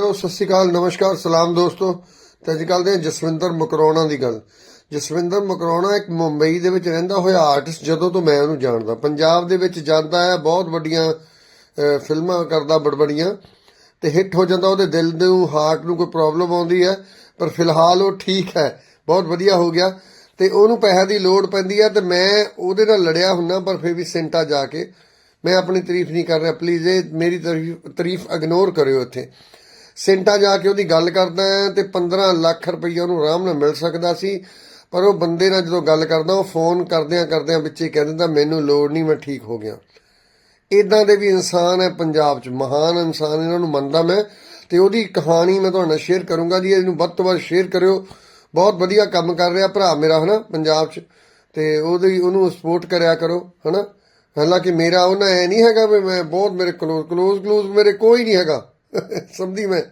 Hello, ਸਤਿ ਸ਼੍ਰੀ ਅਕਾਲ, ਨਮਸਕਾਰ, ਸਲਾਮ ਦੋਸਤੋ। ਤੇ ਅੱਜ ਕੱਲ੍ਹ ਦੇ ਜਸਵਿੰਦਰ ਮਕਰੋਣਾ ਦੀ ਗੱਲ। ਜਸਵਿੰਦਰ ਮਕਰੋਣਾ ਇੱਕ ਮੁੰਬਈ ਦੇ ਵਿੱਚ ਰਹਿੰਦਾ ਹੋਇਆ ਆਰਟਿਸਟ ਜਦੋਂ ਤੋਂ ਮੈਂ ਉਹਨੂੰ ਜਾਣਦਾ। ਪੰਜਾਬ ਦੇ ਵਿੱਚ ਜਾਂਦਾ ਹੈ, ਬਹੁਤ ਵੱਡੀਆਂ ਫਿਲਮਾਂ ਕਰਦਾ ਬੜਬੜੀਆਂ। ਤੇ ਹਿੱਟ ਹੋ ਜਾਂਦਾ, ਉਹਦੇ ਦਿਲ ਨੂੰ ਹਾਰਟ ਨੂੰ ਕੋਈ ਪ੍ਰੋਬਲਮ ਆਉਂਦੀ ਹੈ। ਪਰ ਫਿਲਹਾਲ ਉਹ ਠੀਕ ਹੈ, ਬਹੁਤ ਵਧੀਆ ਹੋ ਗਿਆ। ਤੇ ਉਹਨੂੰ ਪੈਸਿਆਂ ਦੀ ਲੋੜ ਪੈਂਦੀ ਹੈ ਤੇ ਮੈਂ ਉਹਦੇ ਨਾਲ ਲੜਿਆ ਹੁੰਨਾ ਪਰ ਫਿਰ ਵੀ ਸੈਂਟਾ ਜਾ ਕੇ। ਮੈਂ ਆਪਣੀ ਤਾਰੀਫ ਨਹੀਂ ਕਰ ਰਿਹਾ। ਪਲੀਜ਼ ਇਹ ਮੇਰੀ ਤਾਰੀਫ ਤਾਰੀਫ ਇਗਨੋਰ ਕਰਿਓ ਇੱਥੇ। ਸੈਂਟਾ ਜਾ ਕੇ ਉਹਦੀ ਗੱਲ ਕਰਦਾ ਹੈ ਤੇ 15 ਲੱਖ ਰੁਪਈਆ ਉਹਨੂੰ ਆਰਾਮ ਨਾਲ ਮਿਲ ਸਕਦਾ ਸੀ। ਪਰ ਉਹ ਬੰਦੇ ਨਾਲ ਜਦੋਂ ਗੱਲ ਕਰਦਾ, ਉਹ ਫੋਨ ਕਰਦਿਆਂ ਕਰਦਿਆਂ ਵਿੱਚ ਹੀ ਕਹਿ ਦਿੰਦਾ, ਮੈਨੂੰ ਲੋੜ ਨਹੀਂ, ਮੈਂ ਠੀਕ ਹੋ ਗਿਆ। ਇਦਾਂ ਦੇ ਵੀ ਇਨਸਾਨ ਹੈ ਪੰਜਾਬ 'ਚ, ਮਹਾਨ ਇਨਸਾਨ ਇਹਨਾਂ ਨੂੰ ਮੰਨਦਾ ਮੈਂ ਤੇ ਉਹਦੀ ਕਹਾਣੀ ਮੈਂ ਤੁਹਾਡੇ ਨਾਲ ਸ਼ੇਅਰ ਕਰੂੰਗਾ ਜੀ, ਇਹਨੂੰ ਵੱਧ ਤੋਂ ਵੱਧ ਸ਼ੇਅਰ ਕਰਿਓ। ਬਹੁਤ ਵਧੀਆ ਕੰਮ ਕਰ ਰਿਹਾ ਭਰਾ ਮੇਰਾ, ਹਨਾ, ਪੰਜਾਬ 'ਚ। ਤੇ ਉਹਦੀ, ਉਹਨੂੰ ਸਪੋਰਟ ਕਰਿਆ ਕਰੋ, ਹਨਾ। ਹਾਲਾਂਕਿ ਮੇਰਾ ਉਹਨਾਂ ਐ ਨਹੀਂ ਹੈਗਾ ਵੀ ਮੈਂ ਬਹੁਤ ਮੇਰੇ ਕਲੋਜ਼ ਕਲੋਜ਼ ਕਲੋਜ਼ ਮੇਰੇ ਕੋਈ ਨਹੀਂ ਹੈਗਾ। ਸਮਝੀ ਮੈਂ